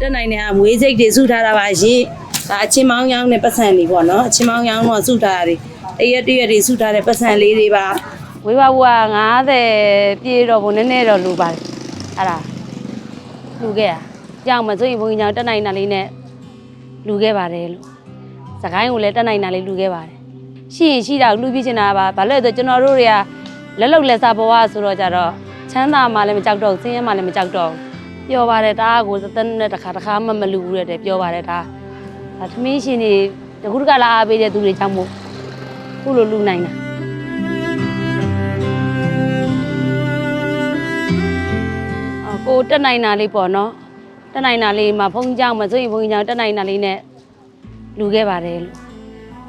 တက်နိုင်တဲ့အမွေးစိတ်တွေစုထားတာပါရှင်ဒါအချင်းမောင်းရောင်းနဲ့ပတ်စံတွေပေါ့နော်အချင်းမောင်းရောင်းတော့စုထားတာတွေတရက်တရက်တွေစုထားတဲ့ပတ်စံလေးတွေပါဝေးပါဘူးက90ပြေတော့ဘုံနည်းနည်းတော့လူပါတယ်အဲ့ဒါလူခဲ့ရကြောင်မစိုးရင်ဘုံကြီးကြောင်တက်နိုင်တာလေးနဲ့လူခဲ့ပါတယ်လို့စကိုင်းကိုလည်းတက်နိုင်တာလေးလူခဲ့ပါတယ်ရှိရင်ရှိတာကိုလူပြချင်တာပါဘာလို့လဲဆိုတော့ကျွန်တော်တို့တွေကလက်လုံလက်စားဘဝဆိုတော့ကြတော့ချမ်းသာမှလည်းမကြောက်တော့ဘူးဆင်းရဲမှလည်းမကြောက်တော့ဘူး ပြောပါတယ်ဒါကကိုသတန်းနဲ့တစ်ခါတစ်ခါမှမလူဘူးတဲ့ပြောပါတယ်ဒါဒါသမီးရှင်တွေတခုတကလာအားပေးတဲ့သူတွေကြောင့်မို့ခုလိုလူနိုင်တာအာကိုတက်နိုင်တာလေးပေါ့နော်တက်နိုင်တာလေးမှာဘုန်းကြီးကြောင့်မဆိုရင်ဘုန်းကြီးကြောင့်တက်နိုင်တာလေးနဲ့လူခဲ့ပါတယ်လို့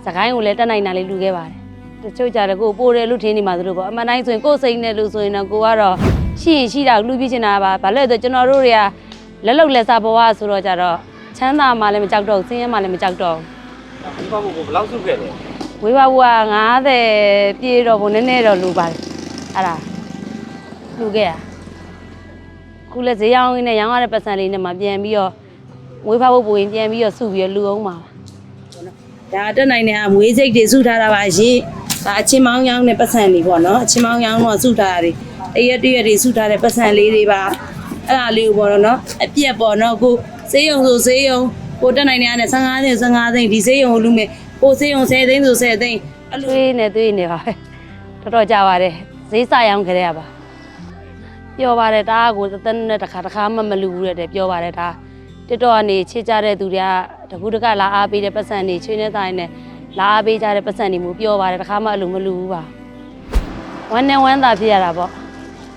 စကိုင်းကိုလည်းတက်နိုင်တာလေးလူခဲ့ပါတယ် တချို့ကြတယ်ကိုပိုးတယ်လို့ထင်နေမှာသူတို့ပေါ့အမှန်တိုင်းဆိုရင်ကိုယ်စိတ်နဲ့လို့ဆိုရင်တော့ကိုကတော့ရှိရင်ရှိတာကိုလူပြချင်တာပါဘာလို့လဲဆိုတော့ကျွန်တော်တို့တွေကလက်လုံလက်စားဘဝဆိုတော့ကြတော့ချမ်းသာမှလည်းမကြောက်တော့ဘူးဆင်းရဲမှလည်းမကြောက်တော့ဘူးဒီဘက်ကိုဘယ်လောက်စုခဲ့လဲဝေးပါဘူးက90ပြေတော့ဘုံနည်းနည်းတော့လူပါတယ်အဲ့ဒါလူခဲ့ရခုလည်းဈေးရောင်းရင်းနဲ့ရောင်းရတဲ့ပတ်စံလေးနဲ့မှပြန်ပြီးတော့ဝေးပါဖို့ပူရင်ပြန်ပြီးတော့စုပြီးတော့လူအောင်ပါဒါတက်နိုင်တဲ့အမွေးစိတ်တွေစုထားတာပါရှင် ဒါအချင်းမောင်းရောင်းနဲ့ပတ်စံတွေပေါ့နော်အချင်းမောင်းရောင်းတော့စုထားတာတွေတရက်တရက်တွေစုထားတဲ့ပတ်စံလေးတွေပါအဲ့ဒါလေးကိုပေါ့နော်အပြက်ပေါ့နော်ကိုစေးရုံဆိုစေးရုံကိုတက်နိုင်တဲ့အနေနဲ့15သိန်း15သိန်းဒီစေးရုံကိုလူမယ်ကိုစေးရုံ10သိန်းဆို10သိန်းအဲ့လိုသွေးနဲ့သွေးနေပါပဲတော်တော်ကြပါတယ်ဈေးစရောင်းခဲ့ရပါပြောပါတယ်ဒါကကိုသတန်းနဲ့တစ်ခါတစ်ခါမှမလူဘူးတဲ့ပြောပါတယ်ဒါတစ်တော့ကနေချစ်ကြတဲ့သူတွေကတကူတကလာအားပေးတဲ့ပတ်စံတွေချွေးနေတိုင်းနဲ့ လာအားပေးကြတဲ့ပတ်စံတွေမျိုးပြောပါတယ်တစ်ခါမှအလိုမလူဘူးပါဝမ်းနဲ့ဝမ်းသာဖြစ်ရတာပေါ့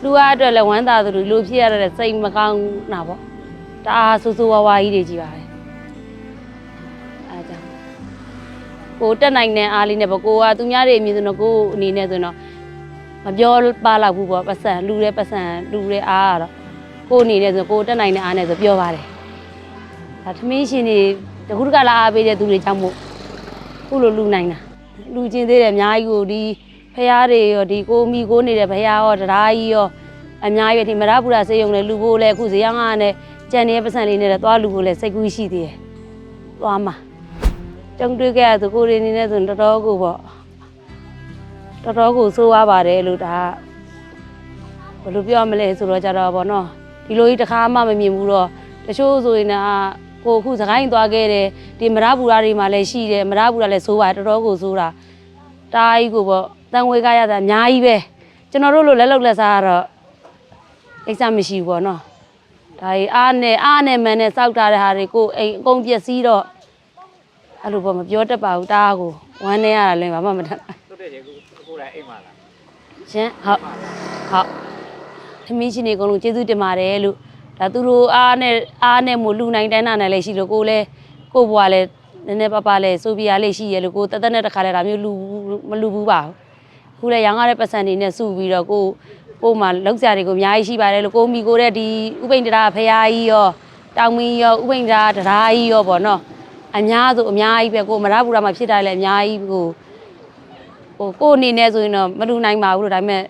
လူအားအတွက်လည်းဝမ်းသာသလိုလူဖြစ်ရတဲ့စိတ်မကောင်းတာပေါ့တအားဆူဆူဝါးဝါကြီးတွေကြီးပါပဲအားကြောင့်ကိုတက်နိုင်တဲ့အားလေးနဲ့ပေါ့ကိုကသူများတွေအမြင်ဆိုတော့ကိုအနေနဲ့ဆိုတော့မပြောပါလောက်ဘူးပေါ့ပတ်စံလူတဲ့ပတ်စံလူတဲ့အားကတော့ကိုအနေနဲ့ဆိုကိုတက်နိုင်တဲ့အားနဲ့ဆိုပြောပါတယ်ဒါသမီးရှင်တွေတခုတကလာအားပေးတဲ့သူတွေကြောင့်မို့ ခုလိုလူနိုင်တာလူချင်းသေးတယ်အများကြီးကိုဒီဖះတွေရောဒီကိုမိကိုနေတဲ့ဖះရောတရားကြီးရောအများကြီးပဲဒီမရပူရာစေယုံနဲ့လူဖို့လဲအခုဇေယျငါနဲ့ကြံနေတဲ့ပတ်စံလေးနဲ့တော့သွားလူဖို့လဲစိတ်ကူးရှိသေးတယ်သွားမှာကြုံတွေ့ခဲ့ရသူကိုယ်ရင်းနေနဲ့ဆိုရင်တော်တော်ကိုပေါ့တော်တော်ကိုဆိုးရပါတယ်လို့ဒါဘယ်လိုပြောမလဲဆိုတော့ကြတော့ဗောနော်ဒီလိုကြီးတစ်ခါမှမမြင်ဘူးတော့တချို့ဆိုရင်က ကိုအခုစကိုင်းသွားခဲ့တယ်ဒီမရပူရာတွေမှာလည်းရှိတယ်မရပူရာလည်းဆိုးပါတယ်တော်တော်ကိုဆိုးတာတားကြီးကိုပေါ့တန်ဝေကရတာအများကြီးပဲကျွန်တော်တို့လိုလက်လောက်လက်စားကတော့အိစမရှိဘူးဗောနော်ဒါကြီးအားနဲ့အားနဲ့မန်နဲ့စောက်တာတဲ့ဟာတွေကိုအိမ်အကုန်ပျက်စီးတော့အဲ့လိုပေါ့မပြောတတ်ပါဘူးတားကိုဝမ်းနေရတာလည်းဘာမှမတတ်တွတ်တဲ့ရေကိုကိုယ်တိုင်အိမ်မှာလားရှင်ဟုတ်ဟုတ်သမီးရှင်တွေအကုန်လုံးကျေးဇူးတင်ပါတယ်လို့ ဒါသူတို့အားနဲ့အားနဲ့မို့လူနိုင်တန်းတာနဲ့လည်းရှိလို့ကိုလည်းကိုဘွားလည်းနည်းနည်းပါးပါးလည်းဆိုပြရလေးရှိရလို့ကိုတသက်နဲ့တစ်ခါလည်းဒါမျိုးလူမလူဘူးပါဘူးခုလည်းရောင်းရတဲ့ပတ်စံတွေနဲ့စုပြီးတော့ကိုကိုမှလောက်ကြတွေကိုအများကြီးရှိပါတယ်လို့ကိုမိကိုတဲ့ဒီဥပိန်တရာဖရာကြီးရောတောင်မင်းရောဥပိန်တရာတရားကြီးရောပေါ့နော်အများဆိုအများကြီးပဲကိုမရပူရမှာဖြစ်တာလည်းအများကြီးကိုဟိုကိုအနေနဲ့ဆိုရင်တော့မလူနိုင်ပါဘူးလို့ဒါပေမဲ့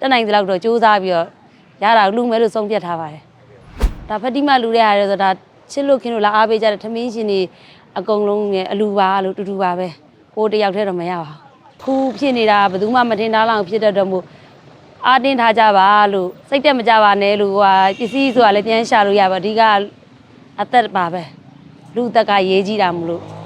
တက်နိုင်သလောက်တော့စူးစမ်းပြီးတော့ရတာလူမဲလို့ဆုံးဖြတ်ထားပါတယ် ဒါဖတိမလူတဲ့ဟာတွေဆိုဒါချစ်လို့ခင်လို့လာအားပေးကြတဲ့ထမင်းရှင်တွေအကုန်လုံးနဲ့အလူပါလို့တူတူပါပဲကိုတယောက်တည်းတော့မရပါဘူးဖူးဖြစ်နေတာဘယ်သူမှမတင်ထားလောက်ဖြစ်တတ်တော့မို့အားတင်းထားကြပါလို့စိတ်တက်မကြပါနဲ့လို့ဟိုဟာပစ္စည်းဆိုတာလည်းပြန်ရှာလို့ရပါအဓိကအသက်ပါပဲလူတက်ကရေးကြည့်တာမလို့